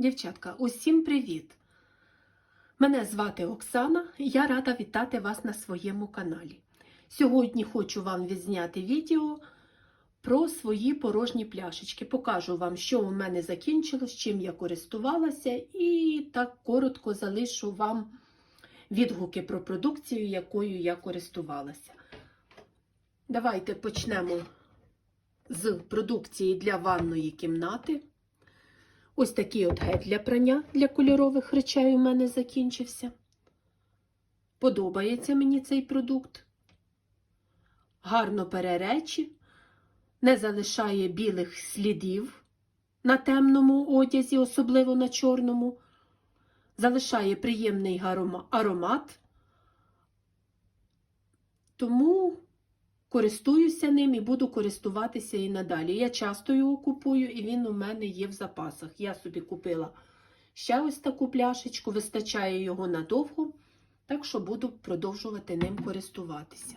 Дівчатка, усім привіт! Мене звати Оксана, я рада вітати вас на своєму каналі. Сьогодні хочу вам відзняти відео про свої порожні пляшечки. Покажу вам, що у мене закінчилось, чим я користувалася, і так коротко залишу вам відгуки про продукцію, якою я користувалася. Давайте почнемо з продукції для ванної кімнати. Ось такий от гель для прання для кольорових речей у мене закінчився. Подобається мені цей продукт. Гарно пере речі, не залишає білих слідів на темному одязі, особливо на чорному. Залишає приємний аромат. Тому користуюся ним і буду користуватися і надалі. Я часто його купую, і він у мене є в запасах. Я собі купила ще ось таку пляшечку, вистачає його надовго, так що буду продовжувати ним користуватися.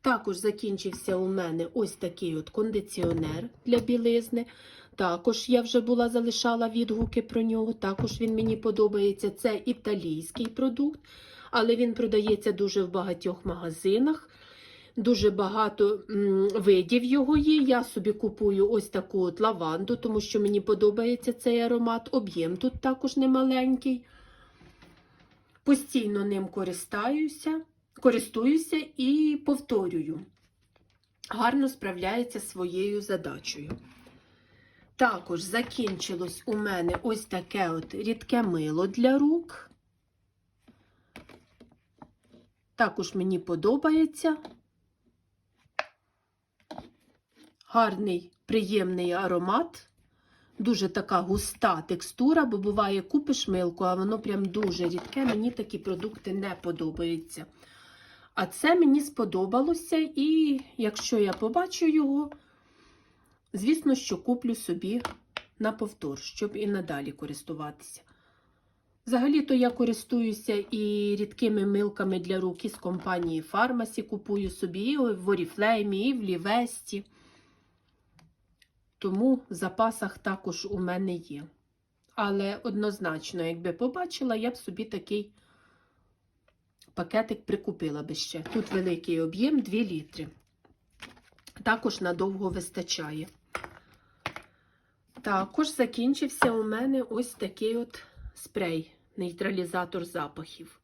Також закінчився у мене ось такий от кондиціонер для білизни. Також я вже була залишала відгуки про нього. Також він мені подобається. Це італійський продукт, але він продається дуже в багатьох магазинах. Дуже багато видів його є. Я собі купую ось таку от лаванду, тому що мені подобається цей аромат. Об'єм тут також немаленький. Постійно ним користаюся, користуюся і повторюю. Гарно справляється своєю задачею. Також закінчилось у мене ось таке от рідке мило для рук. Також мені подобається. Гарний, приємний аромат, дуже така густа текстура, бо буває, купиш милку, а воно прям дуже рідке. Мені такі продукти не подобаються. А це мені сподобалося, і якщо я побачу його, звісно, що куплю собі на повтор, щоб і надалі користуватися. Взагалі-то я користуюся і рідкими милками для рук із компанії Фармасі. Купую собі і в Oriflame, і в Лівесті. Тому в запасах також у мене є. Але однозначно, якби побачила, я б собі такий пакетик прикупила би ще. Тут великий об'єм 2 літри. Також надовго вистачає. Також закінчився у мене ось такий от спрей, нейтралізатор запахів.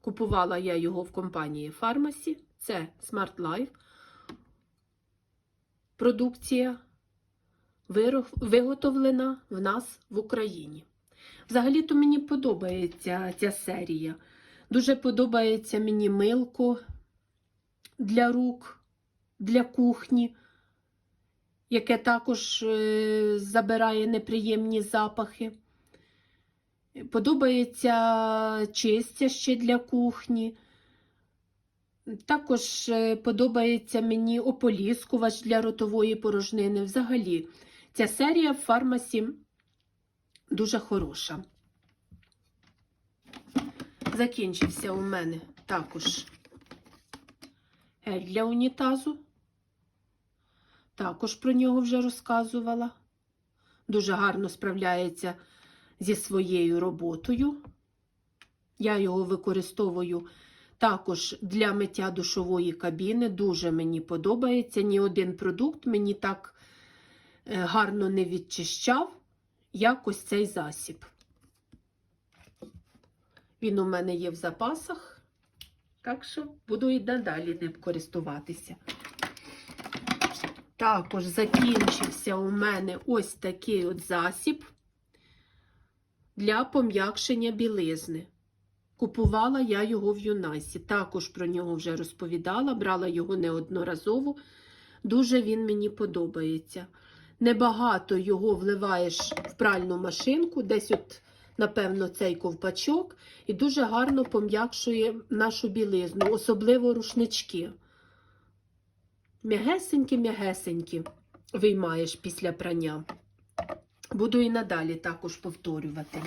Купувала я його в компанії Фармасі. Це Smart Life продукція виготовлена в нас в Україні. Взагалі-то мені подобається ця серія. Дуже подобається мені милко для рук, для кухні, яке також е, забирає неприємні запахи. Подобається чистя ще для кухні. Також е, подобається мені ополіскувач для ротової порожнини. Взагалі, ця серія в фармасі дуже хороша. Закінчився у мене також гель для унітазу. Також про нього вже розказувала. Дуже гарно справляється зі своєю роботою. Я його використовую. Також для миття душової кабіни дуже мені подобається. Ні один продукт мені так е, гарно не відчищав, як ось цей засіб. Він у мене є в запасах, так що буду і надалі ним користуватися. Також закінчився у мене ось такий от засіб для пом'якшення білизни. Купувала я його в Юнайсі. Також про нього вже розповідала, брала його неодноразово. Дуже він мені подобається. Небагато його вливаєш в пральну машинку, десь, от, напевно, цей ковпачок, і дуже гарно пом'якшує нашу білизну, особливо рушнички. М'ягесенькі-м'ягесенькі виймаєш після прання. Буду і надалі також повторювати.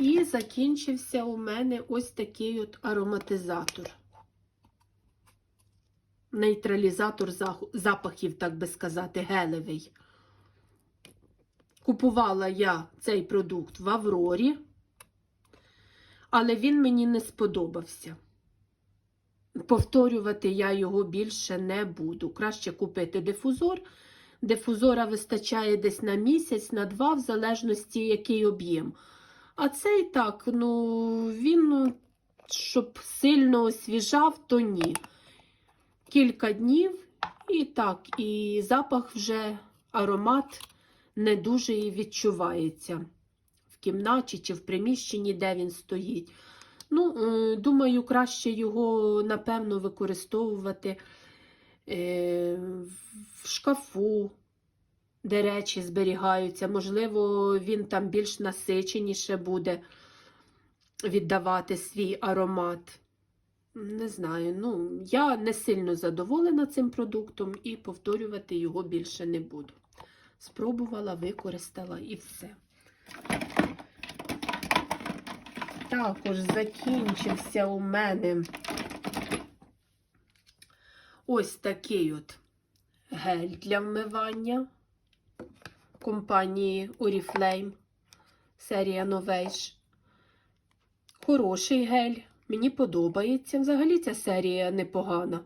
І закінчився у мене ось такий от ароматизатор. нейтралізатор запахів, так би сказати, гелевий. Купувала я цей продукт в Аврорі, але він мені не сподобався. Повторювати я його більше не буду. Краще купити дифузор. Дифузора вистачає десь на місяць, на два, в залежності, який об'єм. А цей так, ну, він, щоб сильно освіжав, то ні. Кілька днів, і так, і запах вже, аромат не дуже і відчувається в кімнаті чи в приміщенні, де він стоїть. Ну, е, думаю, краще його, напевно, використовувати е, в шкафу, де речі зберігаються. Можливо, він там більш насиченіше буде віддавати свій аромат. Не знаю, ну, я не сильно задоволена цим продуктом і повторювати його більше не буду. Спробувала, використала і все. Також закінчився у мене ось такий от гель для вмивання компанії Oriflame, серія Novage. Хороший гель, мені подобається. Взагалі ця серія непогана.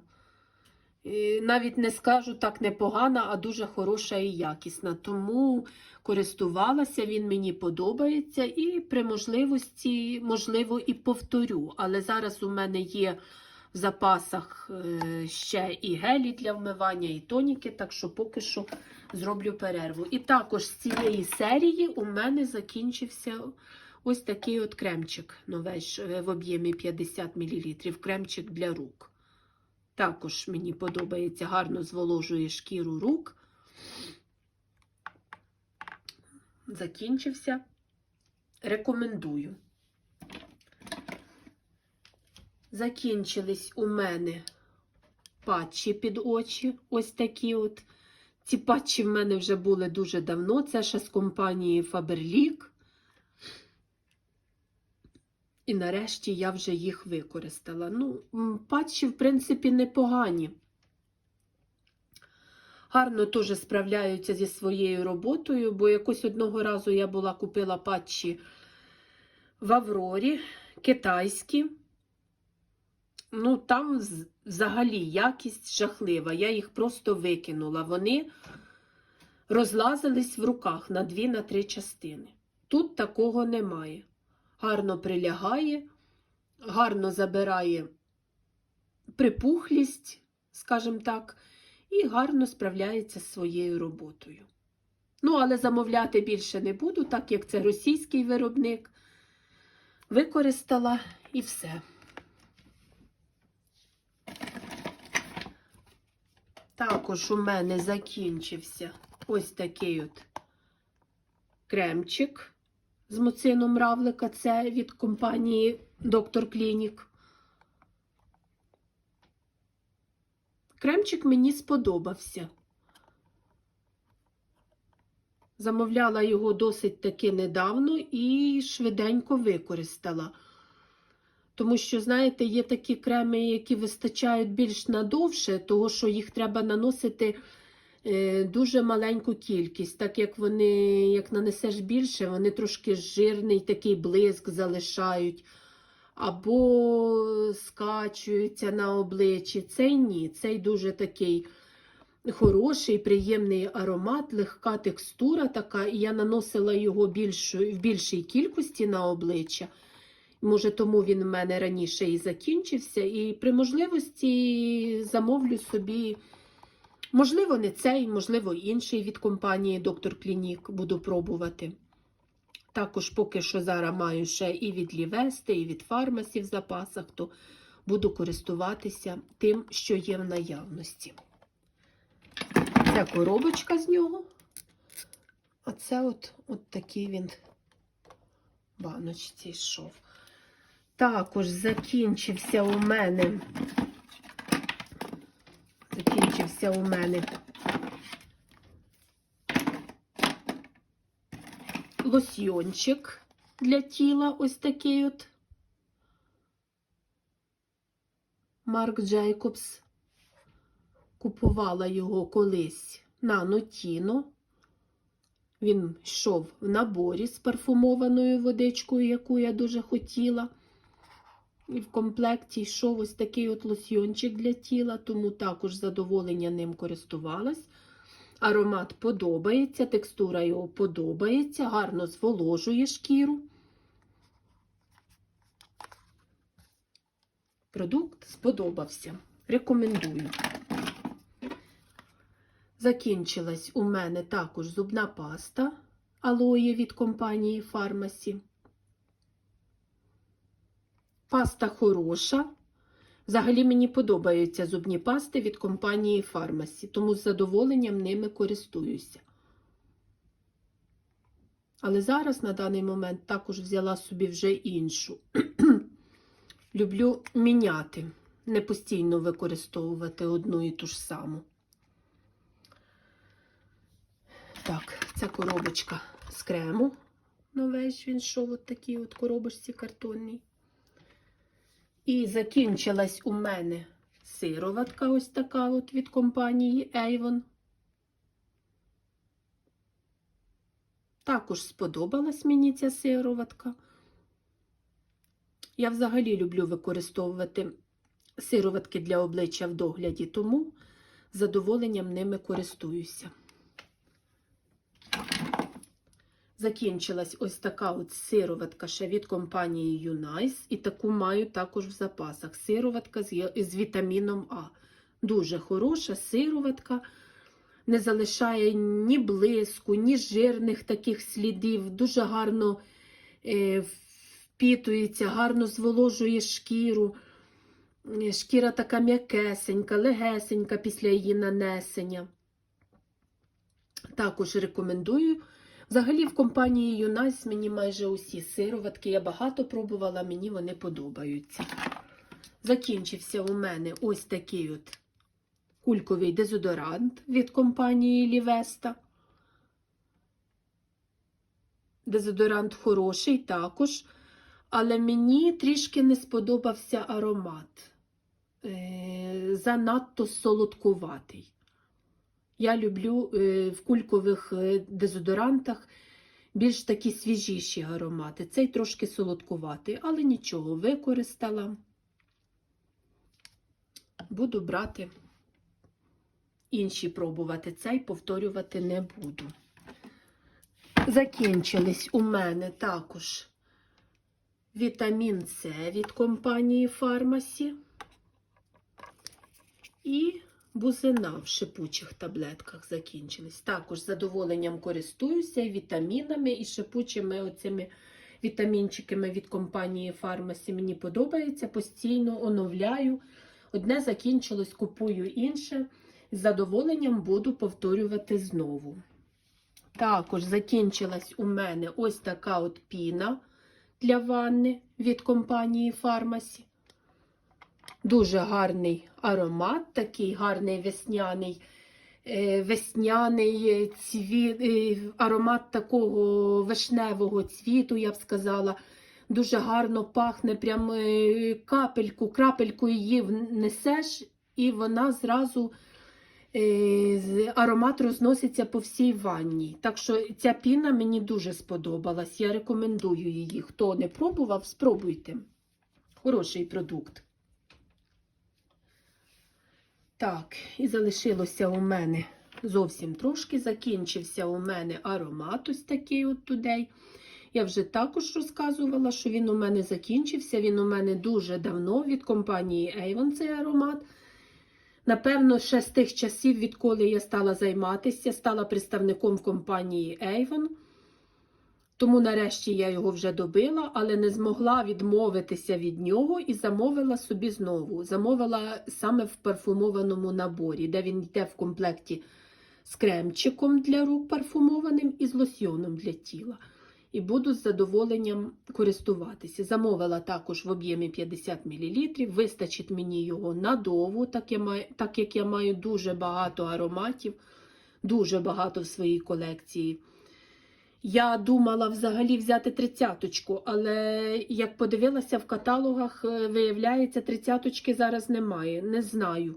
І навіть не скажу так непогана, а дуже хороша і якісна. Тому користувалася, він мені подобається, і при можливості, можливо, і повторю. Але зараз у мене є в запасах е, ще і гелі для вмивання, і тоніки, так що поки що зроблю перерву. І також з цієї серії у мене закінчився ось такий от кремчик новеш е, в об'ємі 50 мл. Кремчик для рук. Також мені подобається, гарно зволожує шкіру рук. Закінчився. Рекомендую. Закінчились у мене патчі під очі. Ось такі от. Ці патчі в мене вже були дуже давно. Це ще з компанії Faberlic. І нарешті я вже їх використала. Ну, патчі, в принципі, непогані. Гарно теж справляються зі своєю роботою, бо якось одного разу я була купила патчі в Аврорі, китайські. Ну, там взагалі якість жахлива. Я їх просто викинула. Вони розлазились в руках на дві на три частини. Тут такого немає гарно прилягає, гарно забирає припухлість, скажімо так, і гарно справляється з своєю роботою. Ну, але замовляти більше не буду, так як це російський виробник. Використала і все. Також у мене закінчився ось такий от кремчик з муцином равлика. Це від компанії Доктор Клінік. Кремчик мені сподобався. Замовляла його досить таки недавно і швиденько використала. Тому що, знаєте, є такі креми, які вистачають більш надовше, того що їх треба наносити е, дуже маленьку кількість. Так як вони, як нанесеш більше, вони трошки жирний такий блиск залишають. Або скачуються на обличчі. Цей ні, цей дуже такий хороший, приємний аромат, легка текстура така, і я наносила його більшу, в більшій кількості на обличчя. Може, тому він в мене раніше і закінчився. І при можливості замовлю собі, можливо, не цей, можливо, інший від компанії Доктор Клінік буду пробувати. Також поки що зараз маю ще і від Лівести, і від фармасі в запасах, то буду користуватися тим, що є в наявності. Це коробочка з нього. А це от, от такий він баночці йшов. Також закінчився у мене. Закінчився у мене лосьйончик для тіла. Ось такий от. Марк Джейкобс. купувала його колись на Нотіно. Він йшов в наборі з парфумованою водичкою, яку я дуже хотіла. І в комплекті йшов ось такий от лосьйончик для тіла, тому також задоволення ним користувалась. Аромат подобається, текстура його подобається, гарно зволожує шкіру. Продукт сподобався. Рекомендую. Закінчилась у мене також зубна паста алоє від компанії Фармасі. Паста хороша. Взагалі мені подобаються зубні пасти від компанії Фармасі, тому з задоволенням ними користуюся. Але зараз на даний момент також взяла собі вже іншу. Люблю міняти, не постійно використовувати одну і ту ж саму. Так, це коробочка з крему. Новеж він йшов от такій от коробочці картонній. І закінчилась у мене сироватка ось така от від компанії Avon. Також сподобалась мені ця сироватка. Я взагалі люблю використовувати сироватки для обличчя в догляді, тому задоволенням ними користуюся. Закінчилась ось така от сироватка ще від компанії Юнайс, і таку маю також в запасах. Сироватка з, вітаміном А. Дуже хороша сироватка, не залишає ні блиску, ні жирних таких слідів. Дуже гарно е, впітується, гарно зволожує шкіру. Е, Шкіра така м'якесенька, легесенька після її нанесення. Також рекомендую. Взагалі, в компанії Юнайс мені майже усі сироватки. Я багато пробувала, мені вони подобаються. Закінчився у мене ось такий от кульковий дезодорант від компанії Лівеста. Дезодорант хороший також, але мені трішки не сподобався аромат. Е, занадто солодкуватий. Я люблю е, в кулькових е, дезодорантах більш такі свіжіші аромати. Цей трошки солодкуватий, але нічого, використала. Буду брати інші пробувати. Цей повторювати не буду. Закінчились у мене також вітамін С від компанії Фармасі. І бузина в шипучих таблетках закінчились. Також з задоволенням користуюся і вітамінами, і шипучими оцими вітамінчиками від компанії Фармасі. Мені подобається, постійно оновляю. Одне закінчилось, купую інше. З задоволенням буду повторювати знову. Також закінчилась у мене ось така от піна для ванни від компанії Фармасі. Дуже гарний аромат, такий гарний весняний, е, весняний цвіт, е, аромат такого вишневого цвіту, я б сказала. Дуже гарно пахне, прям е, капельку, крапельку її внесеш, і вона зразу аромат розноситься по всій ванні. Так що ця піна мені дуже сподобалась. Я рекомендую її. Хто не пробував, спробуйте. Хороший продукт. Так, і залишилося у мене зовсім трошки. Закінчився у мене аромат ось такий от тудей. Я вже також розказувала, що він у мене закінчився. Він у мене дуже давно від компанії Avon цей аромат. Напевно, ще з тих часів, відколи я стала займатися, стала представником компанії Avon. Тому нарешті я його вже добила, але не змогла відмовитися від нього і замовила собі знову. Замовила саме в парфумованому наборі, де він йде в комплекті з кремчиком для рук парфумованим і з лосьйоном для тіла. І буду з задоволенням користуватися. Замовила також в об'ємі 50 мл. Вистачить мені його надовго, так, я маю, так як я маю дуже багато ароматів, дуже багато в своїй колекції. Я думала взагалі взяти тридцяточку, але як подивилася в каталогах, е, виявляється, тридцяточки зараз немає. Не знаю,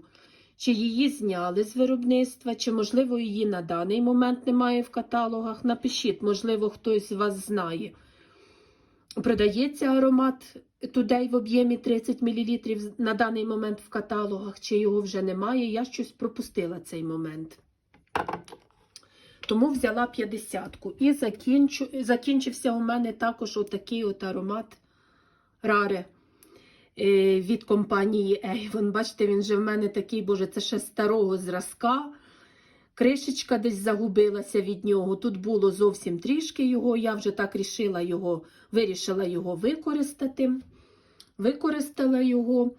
чи її зняли з виробництва, чи, можливо, її на даний момент немає в каталогах. Напишіть, можливо, хтось з вас знає. Продається аромат Today в об'ємі 30 мл на даний момент в каталогах, чи його вже немає. Я щось пропустила цей момент. Тому взяла 50-ку. І закінчу, закінчився у мене також отакий от аромат Раре е, від компанії Avon. Бачите, він же в мене такий, боже, це ще старого зразка. Кришечка десь загубилася від нього. Тут було зовсім трішки його. Я вже так рішила його, вирішила його використати. Використала його.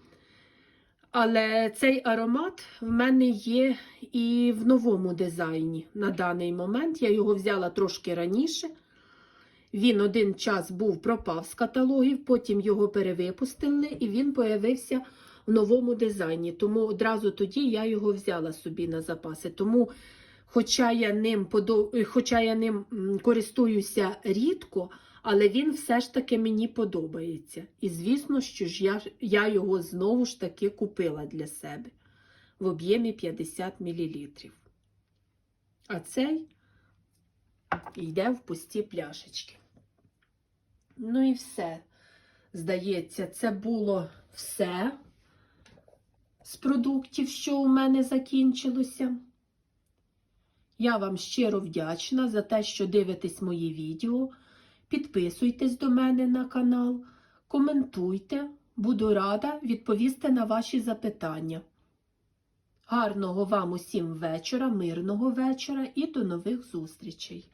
Але цей аромат в мене є і в новому дизайні на даний момент. Я його взяла трошки раніше. Він один час був пропав з каталогів, потім його перевипустили, і він появився в новому дизайні. Тому одразу тоді я його взяла собі на запаси. Тому, хоча я ним, подо... хоча я ним користуюся рідко, але він все ж таки мені подобається. І звісно, що ж я, я його знову ж таки купила для себе в об'ємі 50 мл. А цей йде в пусті пляшечки. Ну і все. Здається, це було все з продуктів, що у мене закінчилося. Я вам щиро вдячна за те, що дивитесь мої відео. Підписуйтесь до мене на канал, коментуйте, буду рада відповісти на ваші запитання. Гарного вам усім вечора, мирного вечора і до нових зустрічей!